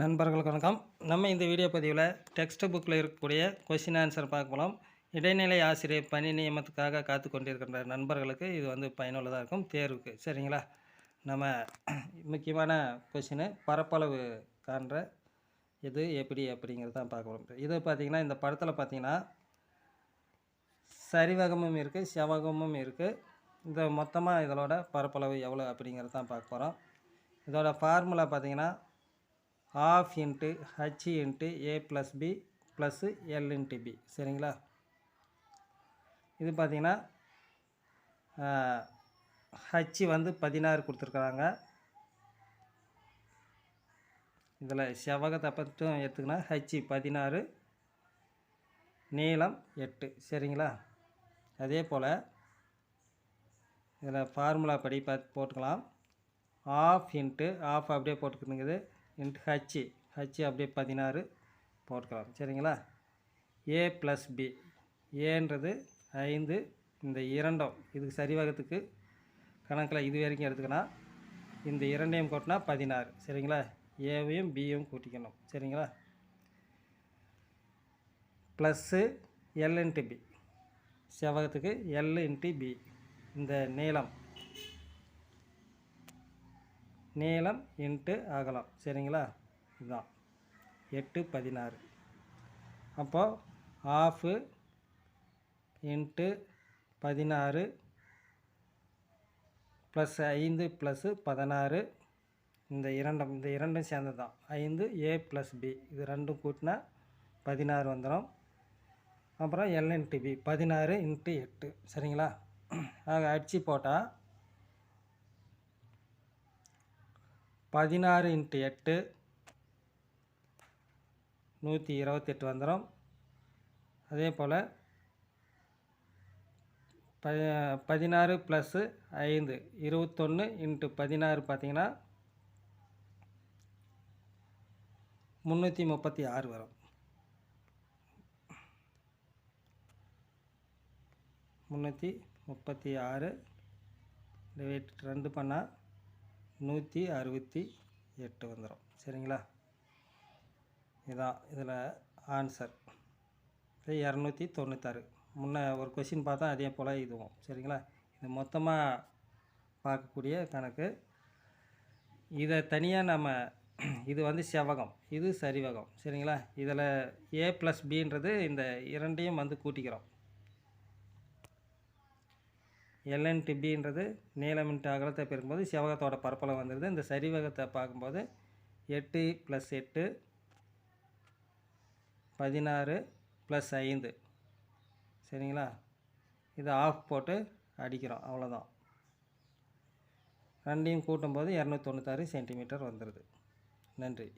நண்பர்களுக்கு வணக்கம். நம்ம இந்த வீடியோ பதிவில் டெக்ஸ்ட் புக்கில் இருக்கக்கூடிய கொஷின் ஆன்சர் பார்க்க போகலாம் இடைநிலை ஆசிரியர் பணி நியமனத்துக்காக காத்து கொண்டிருக்கின்ற நண்பர்களுக்கு இது வந்து பயனுள்ளதாக இருக்கும் தேர்வுக்கு. சரிங்களா? நம்ம முக்கியமான கொஷினு பரப்பளவு காண்ற இது எப்படி அப்படிங்கிறது தான் பார்க்க போகிறோம் இது பார்த்திங்கன்னா இந்த படத்தில் பார்த்திங்கன்னா சரிவகமும் இருக்குது செவகமும் இருக்குது இந்த மொத்தமாக இதோட பரப்பளவு எவ்வளோ அப்படிங்கிறது தான் பார்க்க போகிறோம் இதோட ஃபார்முலா பார்த்தீங்கன்னா half into H into A plus B plus L into B சரிங்களா? இது பார்த்தீங்கன்னா ஹச் வந்து பதினாறு கொடுத்துருக்குறாங்க. இதில் செவ்வகத்தை பற்றும் எடுத்துக்கினா ஹச் பதினாறு நீளம் எட்டு. சரிங்களா? அதே போல் இதில் ஃபார்முலா படி பார்த்து போட்டுக்கலாம். ஆஃப் இன்ட்டு ஆஃப் அப்படியே போட்டுக்கணுங்குது இன்ட்டு ஹச்சு ஹச் அப்படியே பதினாறு போட்டுக்கலாம். சரிங்களா? ஏ ப்ளஸ் பி ஏன்றது ஐந்து இந்த இரண்டும் இதுக்கு சரிவகத்துக்கு கணக்கில் இது வரைக்கும் எடுத்துக்கணும். இந்த இரண்டையும் கூட்டினா பதினாறு. சரிங்களா? ஏவையும் பியும் கூட்டிக்கணும். சரிங்களா? ப்ளஸ்ஸு எல் இன்ட்டு பி செவ்வகத்துக்கு எல் இன்ட்டு பி இந்த நீளம் நீளம் இன்ட்டு அகலம். சரிங்களா? இதுதான் எட்டு பதினாறு. அப்போது ஆஃபு இன்ட்டு பதினாறு ப்ளஸ் ஐந்து ப்ளஸ்ஸு பதினாறு. இந்த இரண்டும் இந்த இரண்டும் சேர்ந்தது தான் ஐந்து ஏ ப்ளஸ் பி இது ரெண்டும் கூட்டினா பதினாறு வந்துடும் அப்புறம் எல் இன்ட்டு பி பதினாறு இன்ட்டு எட்டு. சரிங்களா? ஆக அடித்து போட்டால் பதினாறு இன்ட்டு எட்டு. நூற்றி இருபத்தெட்டு வந்துடும் அதே போல் ப பதினாறு ப்ளஸ்ஸு ஐந்து இருபத்தொன்று இன்ட்டு பதினாறு பார்த்தீங்கன்னா முந்நூற்றி முப்பத்தி ஆறு வரும். முந்நூற்றி முப்பத்தி ஆறு டிவைட் ரெண்டு பண்ணால் நூற்றி அறுபத்தி எட்டு வந்துடும். சரிங்களா? இதான் இதில் ஆன்சர் இரநூத்தி தொண்ணூத்தாறு. முன்னே ஒரு கொஷின் பார்த்தா அதே போல் இதுவும். சரிங்களா? இது மொத்தமாக பார்க்கக்கூடிய கணக்கு. இதை தனியாக நம்ம இது வந்து செவகம் இது சரிவகம். சரிங்களா? இதில் ஏ ப்ளஸ் பின்றது இந்த இரண்டையும் வந்து கூட்டிக்கிறோம். எல்என்டி பின்றது நீளம் இன்ட்டு அகலத்தை பெருக்கும்போது செவகத்தோட பரப்பளவு வந்துடுது இந்த சரிவகத்தை பார்க்கும்போது எட்டு ப்ளஸ் எட்டு பதினாறு ப்ளஸ் ஐந்து. சரிங்களா? இதை ஆஃப் போட்டு அடிக்கிறோம். அவ்வளோதான் ரெண்டையும் கூட்டும்போது இரநூத்தொண்ணூத்தாறு சென்டிமீட்டர் வந்துடுது நன்றி.